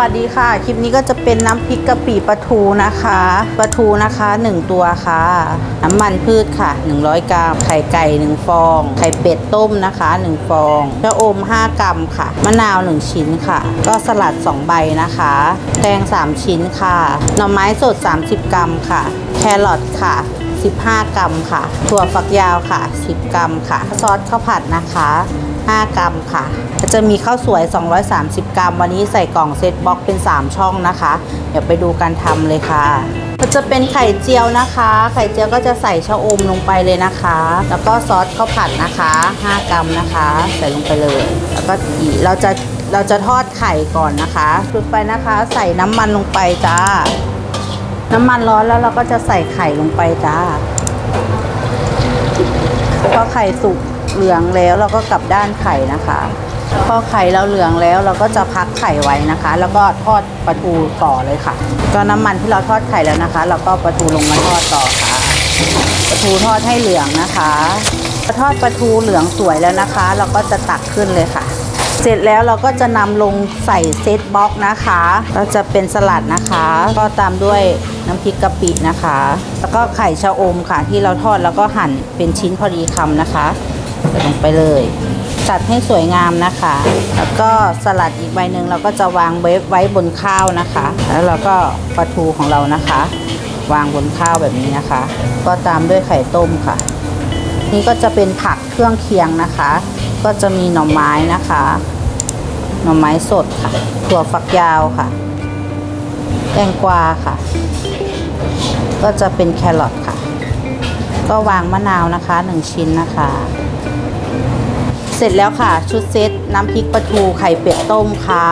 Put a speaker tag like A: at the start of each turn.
A: วัสดีค่ะ คลิปนี้ก็จะเป็นน้ำพริกกะปิปลาทูนะคะปลาทูนะคะ 1 ตัวค่ะ น้ำมันพืชค่ะ 100 กรัม ไข่ไก่ 1 ฟอง ไข่เป็ดต้มนะคะ 1 ฟองชะอม 5 กรัมค่ะ มะนาว 1 ชิ้นค่ะ ก็สลัด 2 ใบนะคะ แตง 3 ชิ้นค่ะ หน่อไม้สด 30 กรัมค่ะ แครอทค่ะ 15 กรัมค่ะ ถั่วฝักยาวค่ะ 10 กรัมค่ะ ซอสข้าวผัดนะคะ 5 กรัมค่ะ จะมีข้าวสวย 230 กรัม วันนี้ใส่กล่องเซตบ็อกเป็น 3 ช่องนะคะ เดี๋ยวไปดูการทำเลยค่ะจะเป็นไข่เจียวนะคะ ไข่เจียวก็จะใส่ชะอมลงไปเลยนะคะ แล้วก็ซอสข้าวผัดนะคะ 5 กรัมนะคะ ใส่ลงไปเลย แล้วก็เราจะเราจะทอดไข่ก่อนนะคะจุดไปนะคะ ใส่น้ำมันลงไปจ้า น้ำมันร้อนแล้วเราก็จะใส่ไข่ลงไปจ้าพอไข่สุกเหลืองแล้วเราก็กลับด้านไข่นะคะพอไข่เราเหลืองแล้วเราก็จะพักไข่ไว้นะคะ แล้วก็ทอดปลาทูต่อเลยค่ะ ก็น้ำมันที่เราทอดไข่แล้วนะคะ เราก็ปลาทูลงมาทอดต่อค่ะปลาทูทอดให้เหลืองนะคะพอทอดปลาทูเหลืองสวยแล้วนะคะ เราก็จะตักขึ้นเลยค่ะ เสร็จแล้วเราก็จะนำลงใส่เซตบ็อกนะคะ ก็จะเป็นสลัดนะคะ ก็ตามด้วยน้ำพริกกะปินะคะ แล้วก็ไข่ชะอมค่ะ ที่เราทอดแล้วก็หั่นเป็นชิ้นพอดีคำนะคะใส่ลงไปเลยจัดให้สวยงามนะคะ แล้วก็สลัดอีกใบหนึ่งเราก็จะวางไว้ไว้บนข้าวนะคะ แล้วเราก็ปลาทูของเรานะคะ วางบนข้าวแบบนี้นะคะ ก็ตามด้วยไข่ต้มค่ะ นี่ก็จะเป็นผักเครื่องเคียงนะคะ ก็จะมีหน่อไม้นะคะ หน่อไม้สดค่ะ ถั่วฝักยาวค่ะ แตงกวาค่ะ ก็จะเป็นแครอทค่ะ ก็วางมะนาวนะคะหนึ่งชิ้นนะคะ เสร็จแล้วค่ะชุดเซตน้ำพริกปลาทูไข่เป็ดต้มค่ะ